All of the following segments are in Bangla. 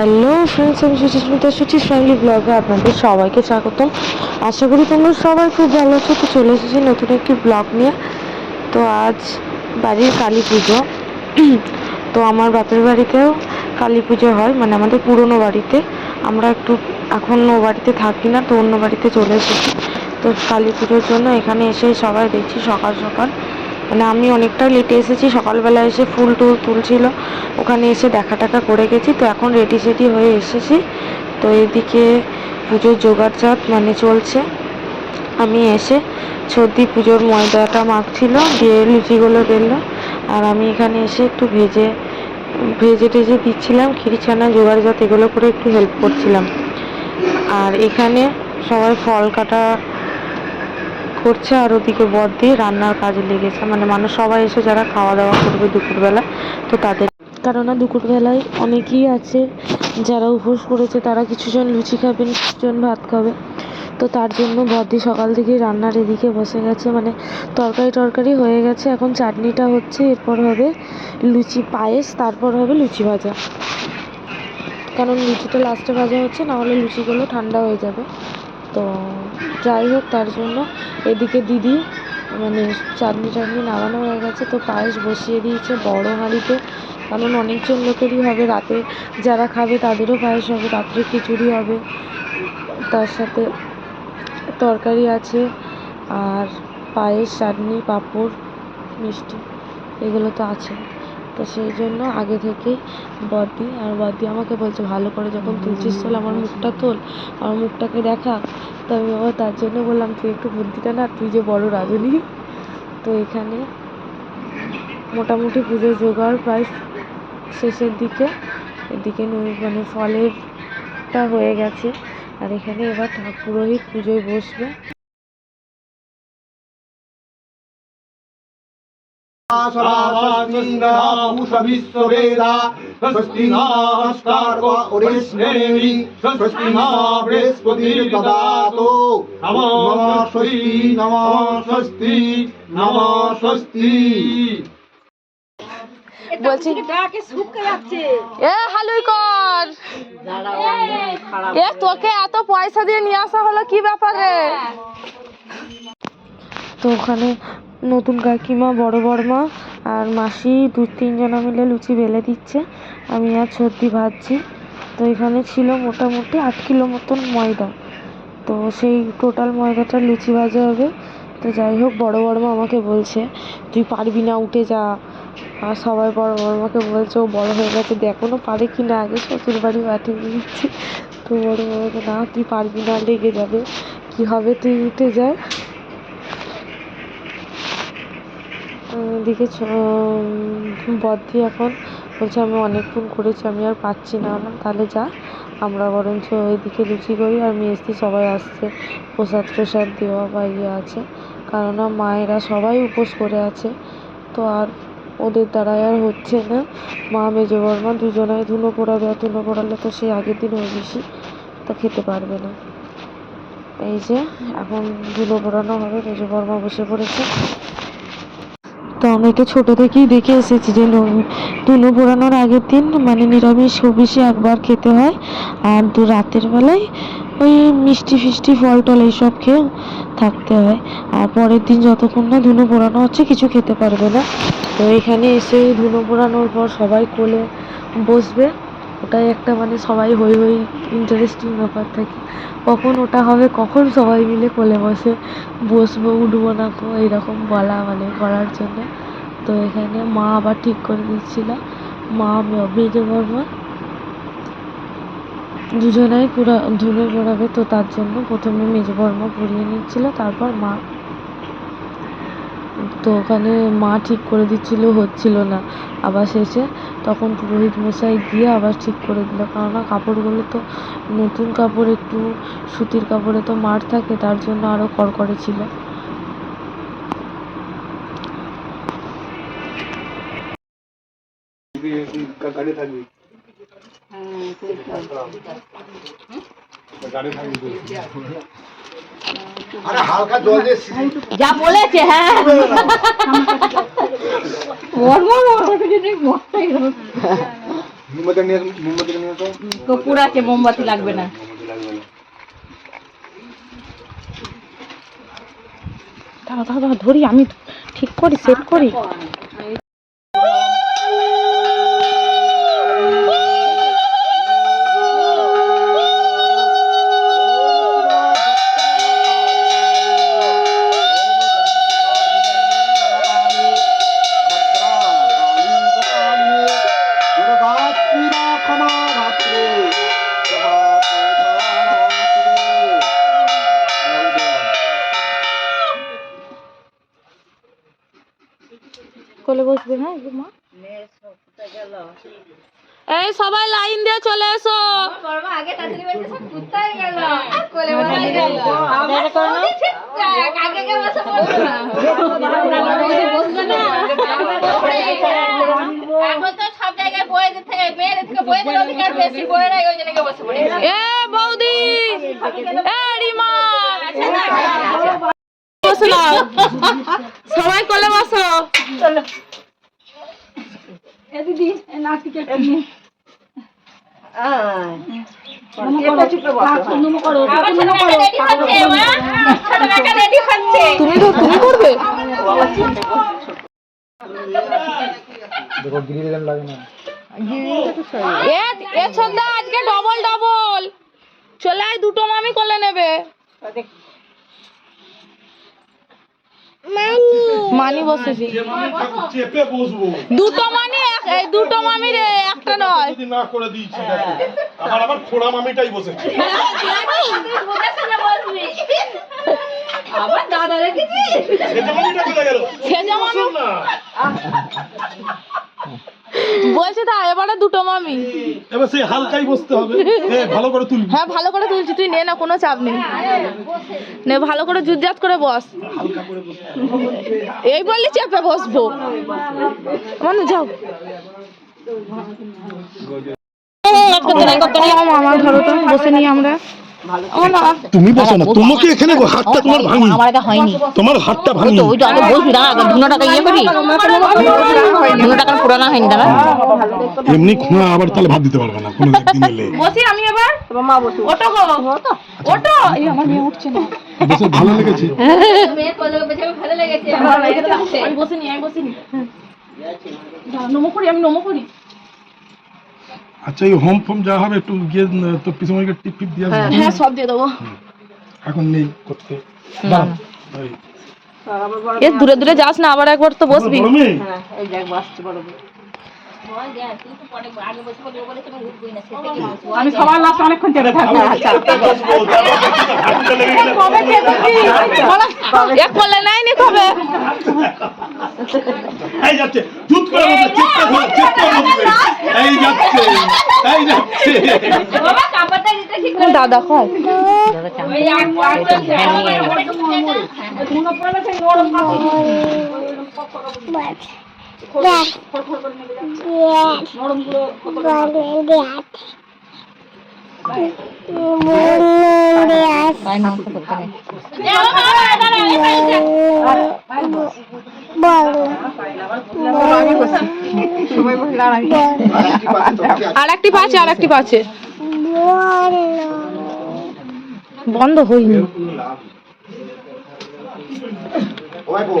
হ্যালো ফ্রেন্ডস আমি সুচিস্মিতা সুচিস ফ্যামিলি ব্লগে আপনাদের সবাইকে স্বাগতম। আশা করি তোমরা সবাই খুব ভালো আছো, তো চলে এসেছি নতুন একটি ব্লগ নিয়ে। তো আজ বাড়ির কালী পুজো। তো আমার বাপের বাড়িতেও কালী পুজো হয় মানে আমাদের পুরনো বাড়িতে। আমরা একটু এখন ও বাড়িতে থাকি না, তো অন্য বাড়িতে চলে এসেছি। তো কালী পুজোর জন্য এখানে এসে সবাই দেখছি সকাল সকাল। মানে আমি অনেকটা লেটে এসেছি, সকালবেলা এসে ফুল টুল তুলছিল, ওখানে এসে দেখা টাকা করে গেছি, তো এখন রেডি সেডি হয়ে এসেছি, তো এদিকে পুজোর জোগাড়জাত মানে চলছে, আমি এসে সর্দি পুজোর ময়দাটা মাখছিল, দিয়ে লুচিগুলো বেললো, আর আমি এখানে এসে একটু ভেজে ভেজে টেজে দিচ্ছিলাম খিরি ছানা জোগাড়জাত এগুলো করে একটু হেল্প করছিলাম, আর এখানে সবাই ফল কাটা করছে আর ওদিকে বর দিয়ে রান্নার কাজে লেগেছে। মানে মানুষ সবাই এসে যারা খাওয়া দাওয়া করবে দুপুরবেলা, তো তাদের কেননা দুপুরবেলায় অনেকেই আছে যারা উপোস করেছে, তারা কিছুজন লুচি খাবেন কিছুজন ভাত খাবে। তো তার জন্য বর্দি সকাল থেকেই রান্নার এদিকে বসে গেছে। মানে তরকারি টরকারি হয়ে গেছে। এখন চাটনিটা হচ্ছে, এরপর হবে লুচি পায়েস, তারপর হবে লুচি ভাজা। কারণ লুচিটা লাস্টে ভাজা হচ্ছে না হলে লুচিগুলো ঠান্ডা হয়ে যাবে। তো যাই হোক, তার জন্য এদিকে দিদি মানে চাটনি টাটনি নামানো হয়ে গেছে, তো পায়েস বসিয়ে দিয়েছে বড় হাঁড়িতে। কারণ অনেকজন লোকেরই হবে রাতে, যারা খাবে তাদেরও পায়েস হবে, রাত্রে খিচুড়ি হবে, তার সাথে তরকারি আছে আর পায়েস, চাটনি, পাঁপড়, মিষ্টি, এগুলো তো আছে। তো সেই জন্য আগে থেকেই বদ্দি আর বদ্দি আমাকে বলছে, ভালো করে যখন তুলছিস তোল আমার মুখটা তোল, আমার মুখটাকে দেখা। তো আমি আবার তার জন্য বললাম, তুই একটু বুদ্ধিটা না, তুই যে বড় রাঁধুনি। তো এখানে মোটামুটি পুজোর জোগাড় প্রায় শেষের দিকে, এদিকে মানে ফলেরটা হয়ে গেছে। আর এখানে এবার ঠাকুর পুরোহিত পুজোয় বসবে। পুষবিশ্ববেদা স্বস্তি নমস্কার ওরিষ্ণেমি স্বস্তি ন বৃহস্পতির দদাতো নমো স্বস্তি নমো স্বস্তি নমো বলছি ডাকে শুকিয়ে যাচ্ছে? এ হালুই কর এ তোকে এত পয়সা দিয়ে নিয়ে আসা হলো কি ব্যাপার? রে তো ওখানে নতুন কাকিমা, বড় বড়মা আর মাসি দু তিনজনা মিলে লুচি বেলে দিচ্ছে। আমি আর সর্দি ভাজছি। তো এখানে ছিল মোটামুটি আট কিলো মতন ময়দা। তো সেই টোটাল ময়দাটা লুচি ভাজা হবে। তো যাই হোক, বড় বড়মা আমাকে বলছে, তুই পারবি না, উঠে যা। আর সবাই বড় বড়মাকে বলছে, ও বড় হয়ে গেছে, দেখো পারে কি না, আগে শ্বশুর বাড়ি পাঠিয়ে দিচ্ছি তো বড় বড়মাকে না, তুই পারবি না, লেগে যাবে। কি হবে, তুই উঠে যায় এদিকে বদ্দি এখন বলছে আমি অনেকক্ষণ করেছি আমি আর পাচ্ছি না। আমার তাহলে যা, আমরা বরঞ্চ ওইদিকে লুচি করি আর মেজদি সবাই আসছে, প্রসাদ ট্রসাদ দেওয়া বা ইয়ে আছে। কেননা মায়েরা সবাই উপোস করে আছে, তো আর ওদের দ্বারাই আর হচ্ছে না। মা, মেজো, বর্মা দুজনাই ধুনো পোড়াবে আর ধুনো পোড়ালে তো সেই আগের দিন ওই বেশি তা খেতে পারবে না। এই যে, এখন ধুনো পোড়ানো হবে, মেজো, বর্মা বসে পড়েছে। তো আমি তো ছোটো থেকেই দেখে এসেছি যে ধুনো পোড়ানোর আগের দিন মানে নিরামিষ বেশি একবার খেতে হয়। আর দু রাতের বেলায় ওই মিষ্টি ফিষ্টি ফল টল এইসব খেয়ে থাকতে হয়। আর পরের দিন যতক্ষণ না ধুনো পোড়ানো হচ্ছে, কিছু খেতে পারবে না। তো এখানে এসে ধুনো পোড়ানোর পর সবাই কোলে বসবে। ওটাই একটা মানে সবাই হই হই ইন্টারেস্টিং ব্যাপার থাকে। কখন ওটা হবে, কখন সবাই মিলে কোলে বসে বসবো, উঠবো না কো, এইরকম বলা মানে করার জন্য। তো এখানে মা আবার ঠিক করে দিচ্ছিল। মা মেজো বর্মা দুজনাই পুরা ধুনো পড়াবে তো তার জন্য প্রথমে মেজো বর্মা পরিয়ে নিচ্ছিল, তারপর মা তো ওখানে মা ঠিক করে দিচ্ছিল হচ্ছিল না। আবার শেষে তখন পুরোহিত মশাই গিয়ে আবার ঠিক করে দিল। কেননা কাপড়গুলো তো নতুন কাপড় একটু সুতির কাপড়ে তো মার থাকে তার জন্য আরও কড়কড়ে ছিল। গাড়ি থাকবি। গাড়ি থাকবি আরে হালকা জল দিয়ে যা বলেছে হ্যাঁ। কপুর আছে মোমবাতি লাগবে না। দাঁড়া দাঁড়া, ধরি আমি ঠিক করি সেট করি। থেকে বইয়েদের অধিকার বেশি বইয়েরা ওই জন্য বসে পড়ে এ বৌদি সবাই কোলে বসো। আবার ছোট কাকা রেডি হচ্ছে মা। ছোট কাকা রেডি হচ্ছে। তুমি তো তুমি করবে? এ এ সন্ধ্যা আজকে ডবল ডবল চলে আয় দুটো মামি কোলে নেবে। মানি। বসেছি চেপে বসবো। দুটো মানি এই দুটো মামি রে একটা নয়। যদি না করে দিয়েছি আবার আবার খোড়া মামিটাই বসেছে। আবার দাদা রেখেছি সেটা মামিটা কোথায় গেল? সেজা মামি না। বলছে তা এবারে দুটো মামি। এবার সেই হালকাই বসতে হবে। এ, ভালো করে তুলবি হ্যাঁ ভালো করে তুলছি তুই নে না কোনো চাপ নেই। নে ভালো করে জুজাত করে বস। এই বললি চেপে বসবো। মানে যাও। আমার ধরো তো বসে নিই আমরা। তুমি বসো না। তোমাকে এখানে হাতটা তোমার ভাঙি আমার আগে হয়নি। তোমার হাতটা ভাঙি ওই তো আগে বসবি না আগে টাকা ইয়ে করি। টাকা পুরানো হয়নি দাদা। এমনি খোঁড়া আবার তাহলে ভাত দিতে পারবে না কোনো একদিন এলে। বসি আমি এবার? ওটো গো। ওটো এই আমার মেয়ে উঠছে না। বসে ভালো লেগেছে? মেয়ে কোলে বসে ভালো লেগেছে। আমি বসে নি আমি বসে নি দাঁড়া, নমো করি আমি নমো করি। আচ্ছা এই হোম ফোম যা হবে একটু গিয়ে উম, তো পিছনে টিপ টিপ দিয়ে আসবে হ্যাঁ সব দিয়ে দেবো। এখন নেই করতে। এ দূরে দূরে যাস না আবার একবার তো বসবি। বড় আমি সবার লাস্ট অনেকক্ষণ চেপে থাকব। চেপে হাতটা লেগে গেলে- এক করলে নেয়নি কবে? এই যাচ্ছে চুপ করে বসে করে এই যাচ্ছে এই যাচ্ছে। দাদা কয় ওই এক আর একটি পাচ্ছে আর একটি পাচ্ছে। বন্ধ হয়নি। ওই গো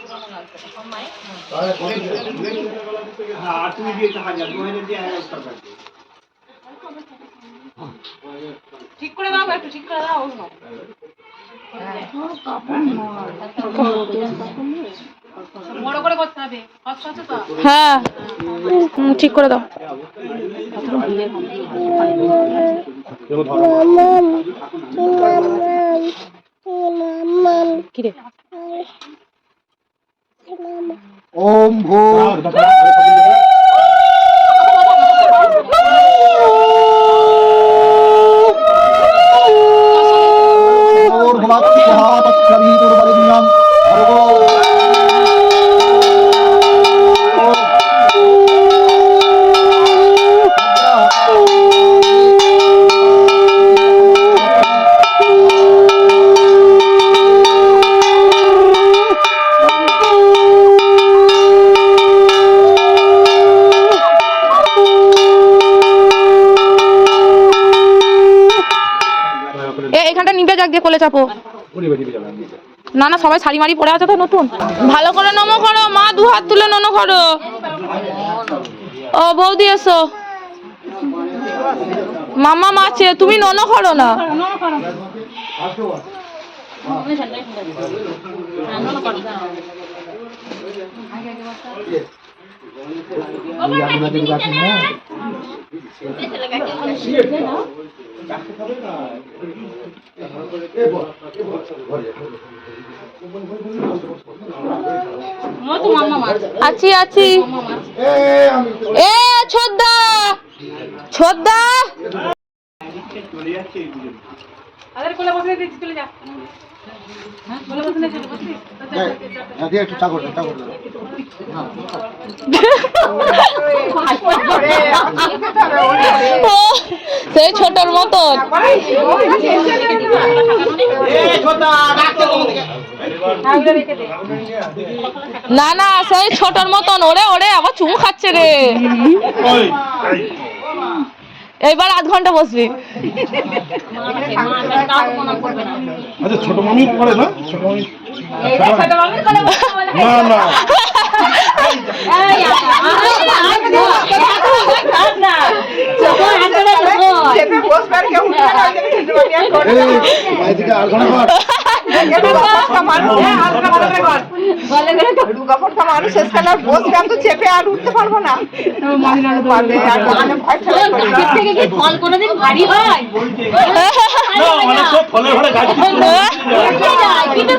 তো হয়ে যাতে বলবে পাচ্ছি সারাতে মাত্র? তাহলে কত দিবে? হ্যাঁ ঠিক করে দাও কিরে ওম ভূত। ভগবান হাত অক্ষরী তোর বলিন্যম ভগবান দিয়ে কোলে চাপো না না সবাই শাড়ি মারি পরে আছে তো নতুন। ভালো করে নমো করো মা দু হাত তুলে নমো করো। ও বৌদি এসো। মামা মাছে তুমি ননো করো না। আছি আছি। এ আমি এ ছোদ্দা! ছোদ্দা! হ্যাঁ দিয়ে একটু চা করবে চা করবে ও, সেই ছোটর মতন। না না সেই ছোটর মতন। ওরে ওরে আবার চুমু খাচ্ছে রে। ওই এইবার আধ ঘণ্টা বসবি। আচ্ছা ছোট মামি পড়ে না? ছোট মামি না না চেপে আর উঠতে পারব না মানে। ফল কোনোদিন ভারী হয় মানে ফলে কিন্তু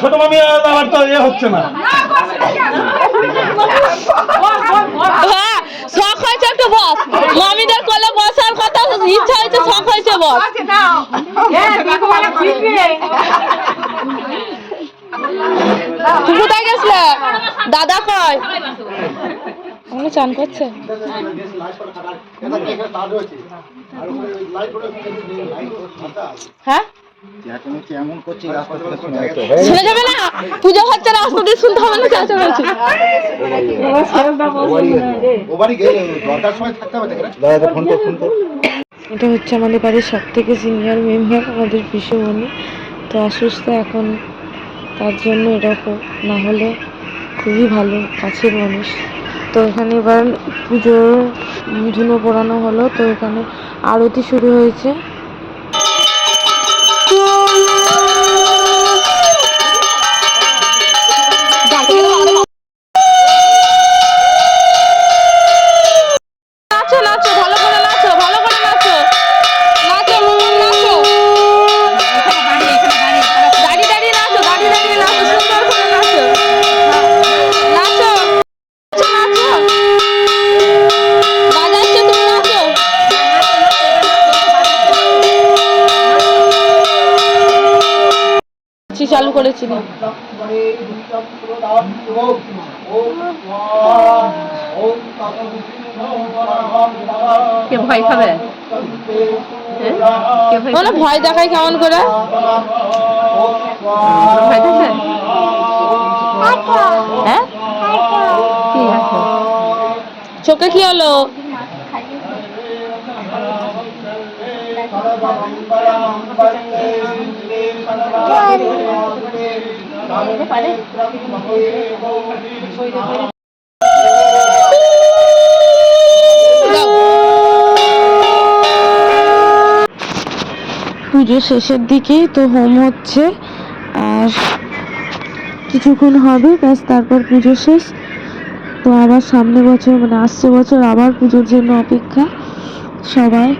ছোট মামি আবার তো এ হচ্ছে না। হ্যাঁ শখ হয়েছে একটু বস। মামিদের কোলে বসার কথা ইচ্ছা হয়েছে শখ হয়েছে বস। তুই কোথায় গেছিলে দাদা কয়? ওখানে চান করছে। এখানে হ্যাঁ না? এটা হচ্ছে আমাদের বাড়ির সব থেকে সিনিয়র মেম্বার আমাদের পিসুমণি। তো অসুস্থ এখন, তার জন্য এরকম, না হলে খুবই ভালো, কাছের মানুষ। তো এখানে এবার পুজোর ধুনো পড়ানো হলো তো এখানে আরতি শুরু হয়েছে। কে ভয় খাবে? মানে ভয় দেখায় কেমন করে? ভয় খাবে হ্যাঁ? কি চোখে কি হলো? দাও। পুজো শেষের দিকে তো হোম হচ্ছে, আর কিছুক্ষণ হবে, ব্যাস তারপর পুজো শেষ তো আবার সামনে বছর মানে আসছে বছর, আবার পুজোর জন্য অপেক্ষা সবাই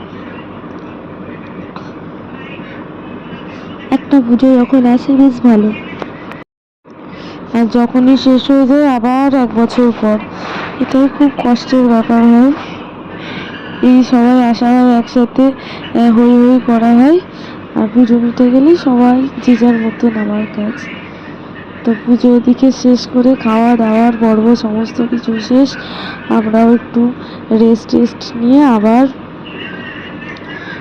একটা পুজো যখন আসে, বেশ ভালো আর যখনই শেষ হয়ে যায়, আবার এক বছর পর। এটাই খুব কষ্টের ব্যাপার হয়। এই সবাই আসা হয় একসাথে হই হই করা হয়। আর পুজো নিতে গেলে সবাই যে যার মতন আমার কাজ। তো পুজো ওদিকে শেষ করে খাওয়া দাওয়ার পর্ব সমস্ত কিছু শেষ। আমরাও একটু রেস্ট টেস্ট নিয়ে আবার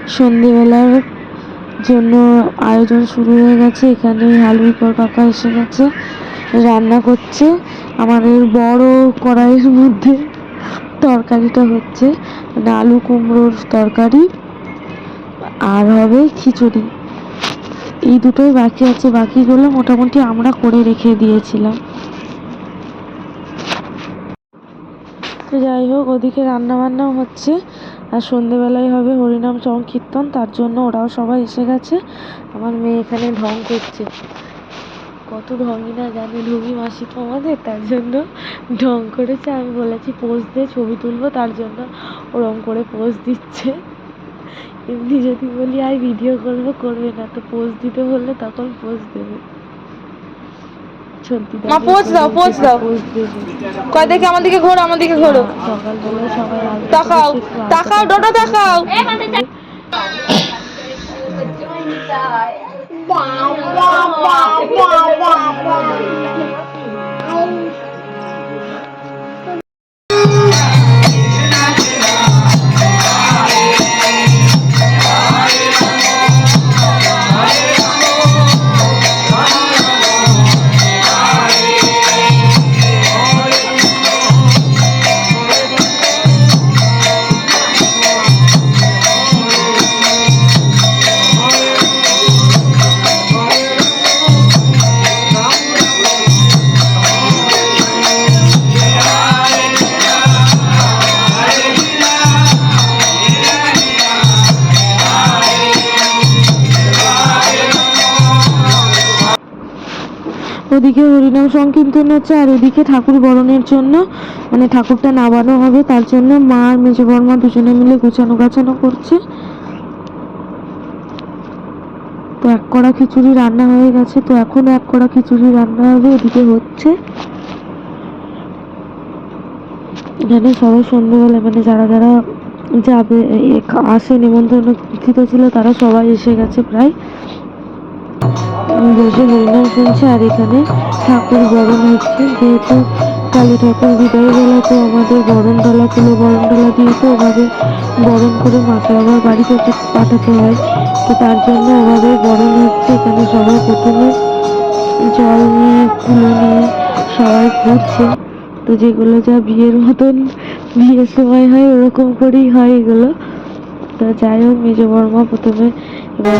সন্ধেবেলার জন্য আয়োজন শুরু হয়ে গেছে। এখানে হালুইকর কাকা এসে গেছে। রান্না করছে। আমাদের বড় কড়াইয়ের মধ্যে তরকারিটা হচ্ছে আলু কুমড়োর তরকারি আর হবে খিচুড়ি। এই দুটোই বাকি আছে। বাকিগুলো মোটামুটি আমরা করে রেখে দিয়েছিলাম। তো যাই হোক, ওদিকে রান্না বান্নাও হচ্ছে। আর সন্ধেবেলায় হবে হরিনাম সংকীর্তন, তার জন্য ওরাও সবাই এসে গেছে। আমার মেয়ে এখানে ঢং করছে। কত ঢঙই না জানে ঢুগি মাসি তো আমাদের তার জন্য ঢং করেছে আমি বলেছি পোজ দিয়ে ছবি তুলবো তার জন্য ওরম করে পোজ দিচ্ছে। এমনি যদি বলি আই ভিডিও করব করবে না। তো পোজ দিতে বললে তখন পোজ দেবে। মা, pose দাও, pose দাও। কয় দেখে আমার দিকে ঘোরো আমার দিকে ঘোরো। সকালবেলা সবাই আলতা তাকাও পরে একটু আলতা তাকাও ডোডো তাকাও এ মাথায় চাপ। ওদিকে হরিনাম সংকীর্তন হচ্ছে আর এদিকে ঠাকুর বরণের জন্য। মানে ঠাকুরটা নামানো হবে, তার জন্য মা আর মেজো বর্মা দুজনে মিলে গুছানো গাছানো করছে। তো এক কড়া খিচুড়ি রান্না হয়ে গেছে, তো এখনও এক কড়া খিচুড়ি রান্না হবে, এদিকে হচ্ছে। এখানে সবাই সন্ধ্যেবেলা মানে যারা যারা যাবে আসে নিমন্ত্রণ ছিল, তারা সবাই এসে গেছে প্রায়। বসে হরিনাম শুনছে আর এখানে ঠাকুর বরণ হচ্ছে। যেহেতু কালী ঠাকুর বিদায় বেলা তো আমাদের বরণ ডালা তুলে বরণ ডালা দিয়ে তো ওভাবে বরণ করে মাকে আবার বাড়ি থেকে পাঠাতে হয়, তো তার জন্য ওভাবে বরণ হচ্ছে এখানে সবাই প্রথমে জল নিয়ে, কুলো নিয়ে সবাই ঘুরছে। তো যেগুলো যা বিয়ের মতন, বিয়ের সময় হয় ওরকম করেই হয় এগুলো। তো যাই হোক, মেজ বর্মা প্রথমে এবার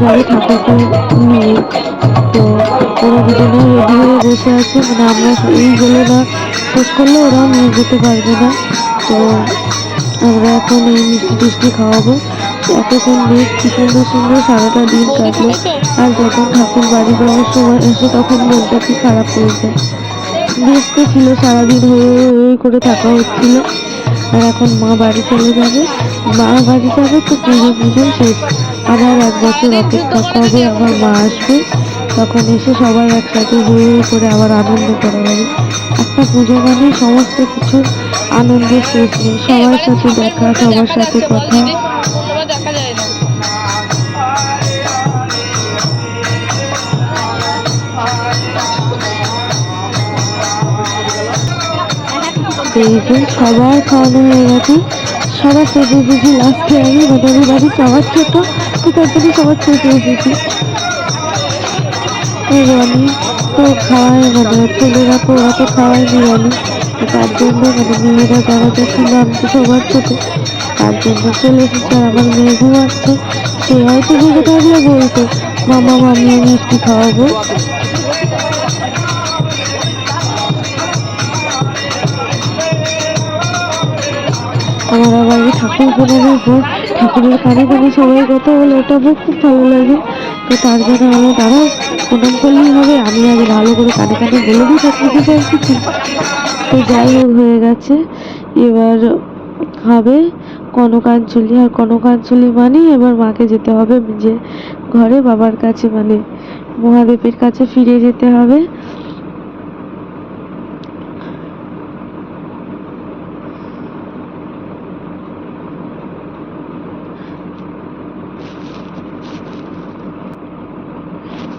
যাবে ঠাকুরকে তো ওরা দুজনে রেডি হয়ে বসে আছে মানে আমরা এইগুলো না, শেষ করলে ওরাও নিয়ে যেতে পারবে না। তো আমরা এখন এই মিষ্টি টিষ্টি খাওয়াবো। এতক্ষণ বেশ কি সুন্দর সুন্দর সারাটা দিন কাটলো। আর যখন ঠাকুর বাড়ি যাওয়ার সময় এসে তখন মনটা কি খারাপ যায়। বেশ তো ছিল, সারাদিন হয়ে হয়ে করে থাকা হচ্ছিল। আর এখন মা বাড়ি চলে যাবে। মা বাড়ি যাবে তো পুজো পুজো শেষ। আবার এক বছর অপেক্ষা কবে আবার মা আসবে। তখন এসে সবাই একসাথে হয়ে করে আবার আনন্দ করা হবে। একটা পুজো মানে সমস্ত কিছু আনন্দের শেষ নেই। সবার সাথে দেখা, সবার সাথে কথা। দেখা যায় না এই যে সবার খাওয়ানো হয়ে গেছে। সবার সেজে এসেছি লাস্টে আমি বাজারি বাড়ি সবার ছোট তো তারপরে সবার ছোট এসেছি তো খাওয়াই মানে ছেলেরা তো ওরা তো খাওয়ায়নি রানি তো তার জন্য মানে মেয়েরা যারা যা ছিল আমি তো সবার ছোট, তার জন্য চলে এসেছে আমার মেয়ে ঘুমাচ্ছে। সে হয়তো জেগে থাকলে বলতো। মামা, মামি মিষ্টি খাওয়াবো। আমার আবার ঠাকুর প্রণামের পর ঠাকুরের কানে কানে সবাই কথা বলে ওটা আমার খুব ভালো লাগে। তো তার জন্য আমি দাঁড়াও প্রণাম করলেই হবে। আমি আগে ভালো করে কানে কানে বলে দিই ঠাকুরকে সব কিছু তো যাই হোক, হয়ে গেছে। এবার হবে কনকাঞ্চলি আর কনকাঞ্চলি মানে এবার মাকে যেতে হবে যে ঘরে, বাবার কাছে মানে মহাদেবের কাছে ফিরে যেতে হবে।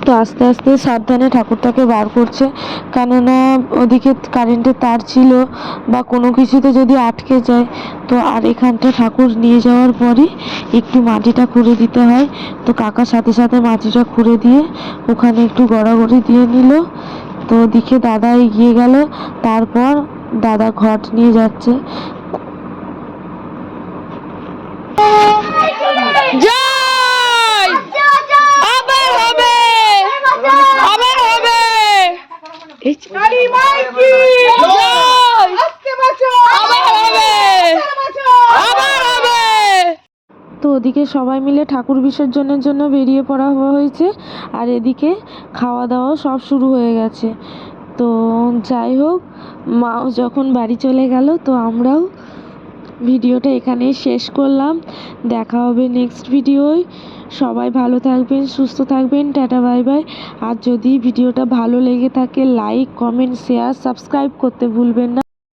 তো আস্তে আস্তে সাবধানে ঠাকুরটাকে বার করছে। কেননা ওদিকে কারেন্টের তার ছিল বা কোনো কিছুতে যদি আটকে যায়, তো আর এখানটা ঠাকুর নিয়ে যাওয়ার পরই একটু মাটিটা খুঁড়ে দিতে হয়। তো কাকা সাথে সাথে মাটিটা খুঁড়ে দিয়ে ওখানে একটু গড়াগড়ি দিয়ে নিল। তো ওদিকে দাদা এগিয়ে গেল, তারপর দাদা ঘট নিয়ে যাচ্ছে জয় আবার হবে আবার হবে কালী মাই কি জয় আজকে বাঁচো আবার হবে আবার হবে তো ওদিকে সবাই মিলে ঠাকুর বিসর্জনের জন্য বেরিয়ে পড়া হয়েছে। আর এদিকে খাওয়া দাওয়া সব শুরু হয়ে গেছে। তো যাই হোক মাও যখন বাড়ি চলে গেল তো আমরাও ভিডিওটা এখানেই শেষ করলাম। দেখা হবে নেক্সট ভিডিওয়। সবাই ভালো থাকবেন, সুস্থ থাকবেন, টাটা, বাই বাই। আর যদি ভিডিওটা ভালো লেগে থাকে লাইক কমেন্ট শেয়ার সাবস্ক্রাইব করতে ভুলবেন না।